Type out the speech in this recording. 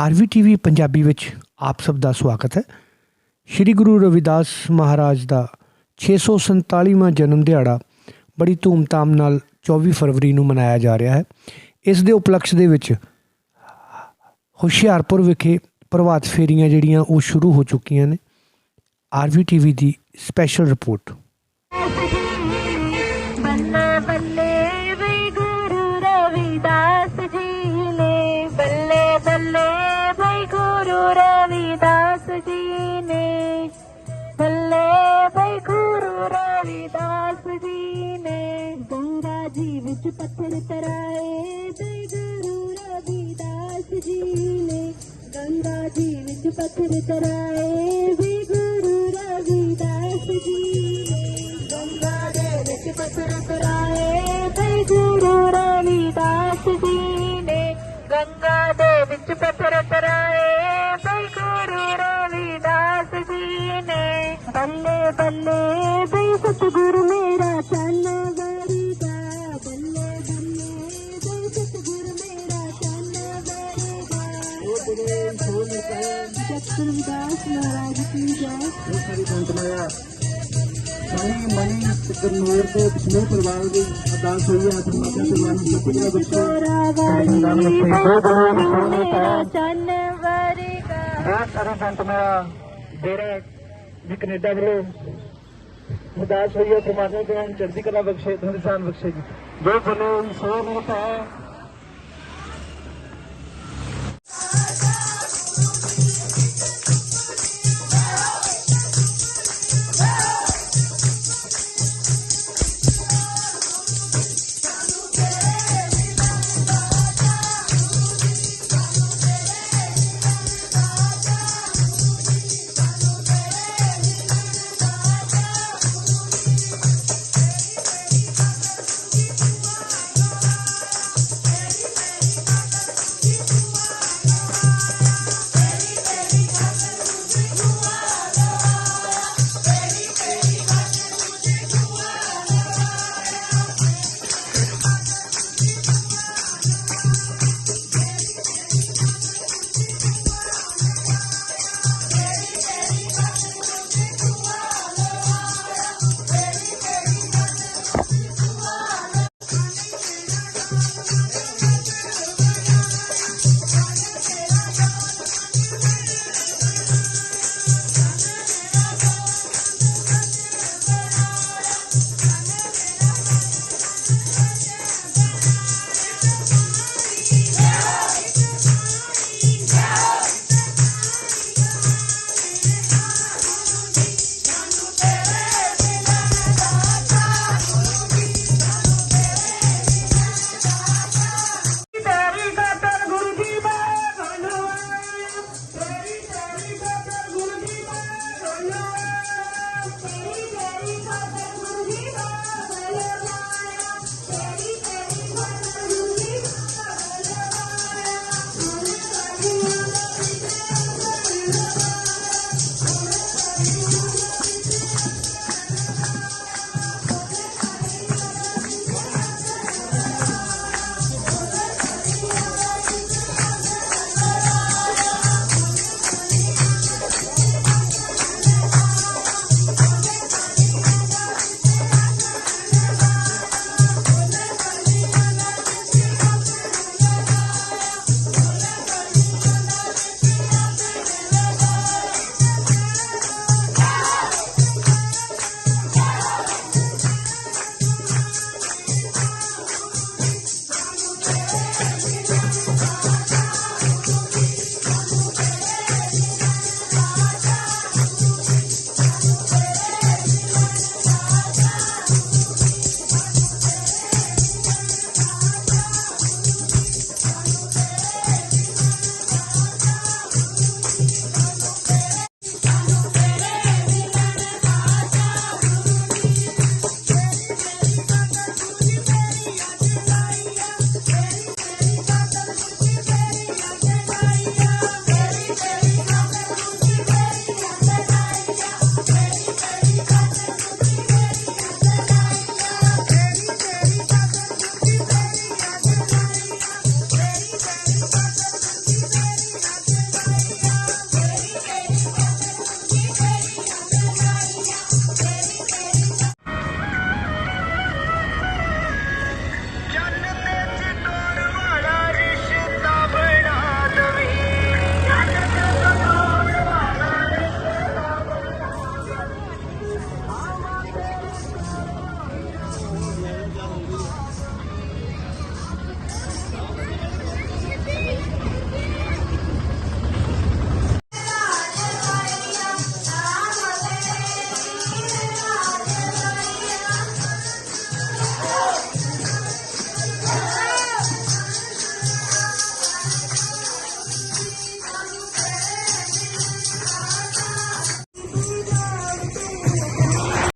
ਆਰਵੀਟੀਵੀ ਪੰਜਾਬੀ ਵਿੱਚ ਆਪ ਸਭ ਦਾ ਸਵਾਗਤ ਹੈ। ਸ੍ਰੀ ਗੁਰੂ ਰਵਿਦਾਸ ਮਹਾਰਾਜ ਦਾ 647ਵਾਂ ਜਨਮ ਦਿਹਾੜਾ ਬੜੀ ਧੂਮਧਾਮ ਨਾਲ 24 ਫਰਵਰੀ ਨੂੰ ਮਨਾਇਆ ਜਾ ਰਿਹਾ ਹੈ। ਇਸ ਦੇ ਉਪਲਕਸ਼ ਦੇ ਵਿੱਚ ਹੁਸ਼ਿਆਰਪੁਰ ਵਿਖੇ ਪ੍ਰਭਾਤ ਫੇਰੀਆਂ ਜਿਹੜੀਆਂ ਉਹ ਸ਼ੁਰੂ ਹੋ ਚੁੱਕੀਆਂ ਨੇ। ਆਰਵੀਟੀਵੀ ਦੀ ਸਪੈਸ਼ਲ ਰਿਪੋਰਟ। ਰਵਿਦਾਸ ਜੀ ਨੇ ਬੱਲੇ ਬਈ ਗੁਰੂ ਰਵਿਦਾਸ ਜੀ ਨੇ ਗੰਗਾ ਜੀ ਵਿੱਚ ਪੱਥਰ ਤਰਾਏ ਬਈ ਗੁਰੂ ਰਵਿਦਾਸ ਜੀ ਨੇ ਗੰਗਾ ਜੀ ਵਿੱਚ ਪੱਥਰ ਤਰਾਏ ਬਈ ਗੁਰੂ ਰਵਿਦਾਸ ਜੀ ਨੇ ਗੰਗਾ ਦੇ ਵਿੱਚ ਪੱਥਰ ਤਰਾਏ ਬਈ ਗੁਰੂ ਰਵਿਦਾਸ ਜੀ ਨੇ ਗੰਗਾ ਦੇ ਵਿੱਚ ਪੱਥਰ ਬੱਲੇ ਬੱਲੇ ਬਈ ਸਤਿਗੁਰੂ ਮੇਰਾ ਚੰਨ ਵਰਗਾ ਬੱਲੇ ਬੱਲੇ ਬਈ ਸਤਿਗੁਰੂ ਮੇਰਾ ਚੰਨ ਵਰਗਾ ਉਹ ਬੜੇ ਸੋਹਣੇ ਕਹੇ ਸਤਿਗੁਰੂ ਰਵਿਦਾਸ ਮਹਾਰਾਜ ਕੀ ਜੈ। ਸਾਰੀ ਸੰਤਮਾਇਆ ਸਾਰੀ ਮਣੀ ਗਰਨੂਰ ਤੇ ਪਿਛਲੇ ਪਰਿਵਾਰ ਦੀ ਅਰਦਾਸ ਹੋਈ ਹੈ ਆਤਮਾ ਦੇ ਸਨਮਾਨ ਸਭ ਦਾ ਬੱਚਾ ਤੋਰਾ ਵਾਲੀ ਮੇਰਾ ਚੰਨ ਵਰਗਾ ਬਹੁਤ ਸਾਰੇ ਸੰਤਮਾਇਆ ਡੇਰਾ ਵੀ ਕੈਨੇਡਾ ਵੱਲੋਂ ਅਰਦਾਸ ਹੋਈ ਹੈ, ਪਰਮਾਤਮਾ ਤੁਹਾਨੂੰ ਚੜ੍ਹਦੀ ਕਲਾ ਬਖਸ਼ੇ ਤੁਹਾਨੂੰ ਸ਼ਾਨ ਬਖਸ਼ੇ ਜੀ। ਜੋ ਬੋਲੇ, ਸੋ ਨਿਰਭੈ